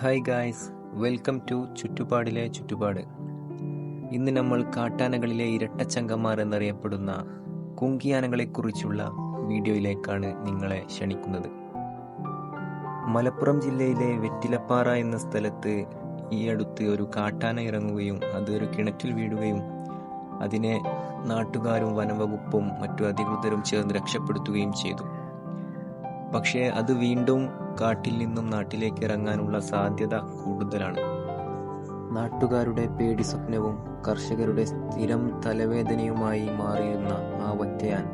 Hi guys welcome to ചുറ്റുപാടിലെ ചുറ്റുപാട്. ഇന്ന് നമ്മൾ കാട്ടാനകളിലെ ഇരട്ടച്ചങ്കന്മാർ എന്നറിയപ്പെടുന്ന കുങ്കിയാനകളെക്കുറിച്ചുള്ള വീഡിയോയിലേക്കാണ് നിങ്ങളെ ക്ഷണിക്കുന്നത്. മലപ്പുറം ജില്ലയിലെ വെറ്റിലപ്പാറ എന്ന സ്ഥലത്ത് ഈ അടുത്ത് ഒരു കാട്ടാന ഇറങ്ങുകയും അത് ഒരു കിണറ്റിൽ വീഴുകയും അതിനെ നാട്ടുകാരും വനവകുപ്പും മറ്റു അധികൃതരും ചേർന്ന് രക്ഷപ്പെടുത്തുകയും ചെയ്തു. പക്ഷേ അത് വീണ്ടും കാട്ടിൽ നിന്നും നാട്ടിലേക്ക് ഇറങ്ങാനുള്ള സാധ്യത കൂടുതലാണ്. നാട്ടുകാരുടെ പേടി സ്വപ്നവും കർഷകരുടെ സ്ഥിരം തലവേദനയുമായി മാറിയിരുന്ന ആ ഒറ്റയാൻ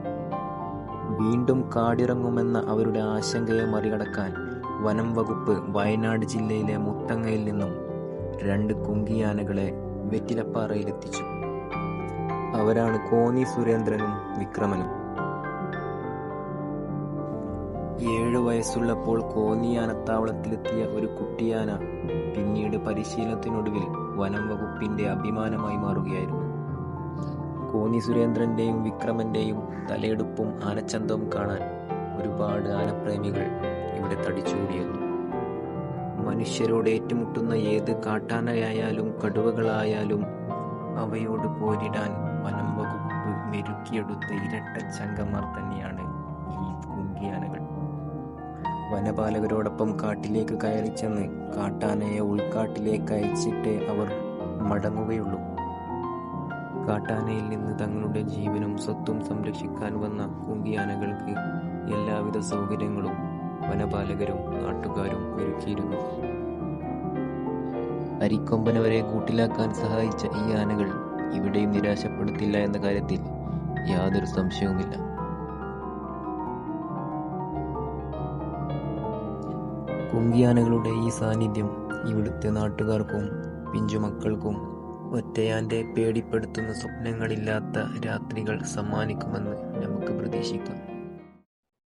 വീണ്ടും കാടിറങ്ങുമെന്ന അവരുടെ ആശങ്കയെ മറികടക്കാൻ വനം വകുപ്പ് വയനാട് ജില്ലയിലെ മുത്തങ്ങയിൽ നിന്നും രണ്ട് കുങ്കിയാനകളെ വെറ്റിലപ്പാറയിലെത്തിച്ചു. അവരാണ് കോന്നി സുരേന്ദ്രനും വിക്രമനും. ഏഴു വയസ്സുള്ളപ്പോൾ കോന്നിയാനത്താവളത്തിലെത്തിയ ഒരു കുട്ടിയാന പിന്നീട് പരിശീലനത്തിനൊടുവിൽ വനം വകുപ്പിന്റെ അഭിമാനമായി മാറുകയായിരുന്നു. കോന്നി സുരേന്ദ്രന്റെയും വിക്രമന്റെയും തലയെടുപ്പും ആനച്ചന്തവും കാണാൻ ഒരുപാട് ആനപ്രേമികൾ ഇവിടെ തടിച്ചുകൂടിയിരുന്നു. മനുഷ്യരോട് ഏറ്റുമുട്ടുന്ന ഏത് കാട്ടാനയായാലും കടുവകളായാലും അവയോട് പോരിടാൻ വനം വകുപ്പ് മെരുക്കിയെടുത്ത ഇരട്ട ചങ്കന്മാർ തന്നെയാണ് ഈ കുങ്കിയാനകൾ വനപാലകരോടൊപ്പം കാട്ടിലേക്ക് കയറി ചെന്ന് കാട്ടാനയെ ഉൾക്കാട്ടിലേക്ക് അയച്ചിട്ടേ അവർ മടങ്ങുകയുള്ളൂ. കാട്ടാനയിൽ നിന്ന് തങ്ങളുടെ ജീവനും സ്വത്തും സംരക്ഷിക്കാൻ വന്ന കുങ്കിയാനകൾക്ക് എല്ലാവിധ സൗകര്യങ്ങളും വനപാലകരും നാട്ടുകാരും ഒരുക്കിയിരുന്നു. അരിക്കൊമ്പനവരെ കൂട്ടിലാക്കാൻ സഹായിച്ച ഈ ആനകൾ ഇവിടെയും നിരാശപ്പെടുത്തില്ല എന്ന കാര്യത്തിൽ യാതൊരു സംശയവുമില്ല. കുങ്കിയാനകളുടെ ഈ സാന്നിധ്യം ഇവിടുത്തെ നാട്ടുകാർക്കും പിഞ്ചുമക്കൾക്കും ഒറ്റയാന്റെ പേടിപ്പെടുത്തുന്ന സ്വപ്നങ്ങളില്ലാത്ത രാത്രികൾ സമ്മാനിക്കുമെന്ന് നമുക്ക് പ്രതീക്ഷിക്കാം.